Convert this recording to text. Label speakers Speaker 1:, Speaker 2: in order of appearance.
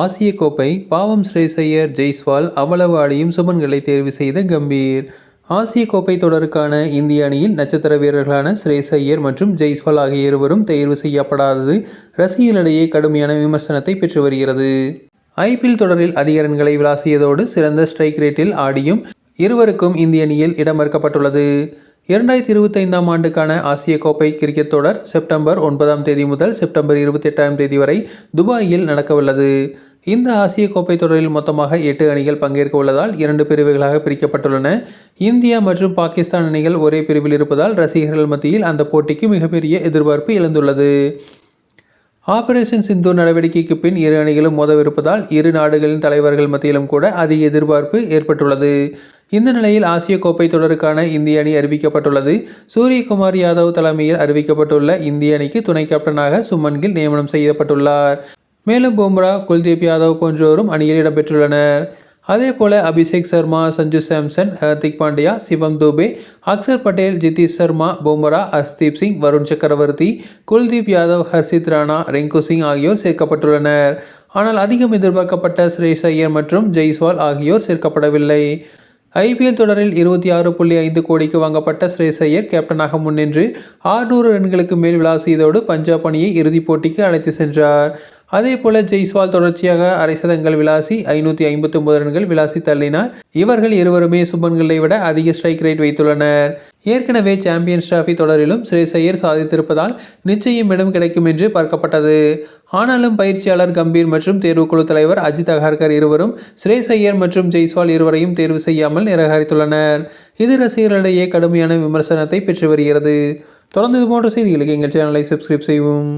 Speaker 1: ஆசிய கோப்பை பாவம் ஸ்ரேசையர் ஜெய்ஸ்வால் அவ்வளவு ஆடியும் சுமன்களை தேர்வு செய்த கம்பீர். ஆசிய கோப்பை தொடருக்கான இந்திய அணியில் நட்சத்திர வீரர்களான ஸ்ரேஸ் ஐயர் மற்றும் ஜெய்ஸ்வால் ஆகிய இருவரும் தேர்வு செய்யப்படாதது ரசிகர்களிடையே கடுமையான விமர்சனத்தை பெற்று வருகிறது. ஐபிஎல் தொடரில் அதிக ரன்களை விளாசியதோடு சிறந்த ஸ்ட்ரைக் ரேட்டில் ஆடியும் இருவருக்கும் இந்திய அணியில் இடம் மறுக்கப்பட்டுள்ளது. இரண்டாயிரத்தி இருபத்தைந்தாம் ஆண்டுக்கான ஆசிய கோப்பை கிரிக்கெட் தொடர் செப்டம்பர் ஒன்பதாம் தேதி முதல் செப்டம்பர் இருபத்தி எட்டாம் தேதி வரை துபாயில் நடக்கவுள்ளது. இந்த ஆசிய கோப்பை தொடரில் மொத்தமாக எட்டு அணிகள் பங்கேற்க உள்ளதால் இரண்டு பிரிவுகளாக பிரிக்கப்பட்டுள்ளன. இந்தியா மற்றும் பாகிஸ்தான் அணிகள் ஒரே பிரிவில் இருப்பதால் ரசிகர்கள் மத்தியில் அந்த போட்டிக்கு மிகப்பெரிய எதிர்பார்ப்பு எழுந்துள்ளது. ஆபரேஷன் சிந்து நடவடிக்கைக்கு பின் இரு அணிகளும் மோதவிருப்பதால் இரு நாடுகளின் தலைவர்கள் மத்தியிலும் கூட அதிக எதிர்பார்ப்பு ஏற்பட்டுள்ளது. இந்த நிலையில் ஆசிய கோப்பை தொடருக்கான இந்திய அணி அறிவிக்கப்பட்டுள்ளது. சூரியகுமார் யாதவ் தலைமையில் அறிவிக்கப்பட்டுள்ள இந்திய அணிக்கு துணை கேப்டனாக சுமன் கில் நியமனம் செய்யப்பட்டுள்ளார். மேலும் பும்ரா குல்தீப் யாதவ் போன்றோரும் அணியில் இடம்பெற்றுள்ளனர். அதே போல அபிஷேக் சர்மா சஞ்சு சாம்சன் ஹர்திக் பாண்டியா சிவம் தூபே அக்சர் பட்டேல் ஜிதீஷ் சர்மா பும்ரா ஹர்ஸ்தீப் சிங் வருண் சக்கரவர்த்தி குல்தீப் யாதவ் ஹர்ஷித் ராணா ரிங்கு சிங் ஆகியோர் சேர்க்கப்பட்டுள்ளனர். ஆனால் அதிகம் எதிர்பார்க்கப்பட்ட ஸ்ரேஷ் ஐயர் மற்றும் ஜெய்ஸ்வால் ஆகியோர் சேர்க்கப்படவில்லை. ஐபிஎல் தொடரில் இருபத்தி ஆறு புள்ளி ஐந்து கோடிக்கு வாங்கப்பட்ட ஸ்ரேஸ் ஐயர் கேப்டனாக முன்னின்று ஆறுநூறு ரன்களுக்கு மேல் விளாசியதோடு பஞ்சாப் அணியை இறுதிப் போட்டிக்கு அழைத்து சென்றார். அதே போல ஜெய்ஸ்வால் தொடர்ச்சியாக அரை சதங்கள் விளாசி ஐநூற்றி ஐம்பத்தி ஒன்பது ரன்கள் விளாசி தள்ளினார். இவர்கள் இருவருமே சுபன்களை விட அதிக ஸ்ட்ரைக் ரேட் வைத்துள்ளனர். ஏற்கனவே சாம்பியன்ஸ் டிராஃபி தொடரிலும் ஸ்ரேசையர் சாதித்திருப்பதால் நிச்சயம் இடம் கிடைக்கும் என்று பார்க்கப்பட்டது. ஆனாலும் பயிற்சியாளர் கம்பீர் மற்றும் தேர்வுக்குழு தலைவர் அஜித் அகர்கர் இருவரும் ஸ்ரேசையர் மற்றும் ஜெய்ஸ்வால் இருவரையும் தேர்வு செய்யாமல் நிராகரித்துள்ளனர். இது ரசிகர்களிடையே கடுமையான விமர்சனத்தை பெற்று வருகிறது. தொடர்ந்து இது போன்ற செய்திகளுக்கு எங்கள் சேனலை சப்ஸ்கிரைப் செய்வோம்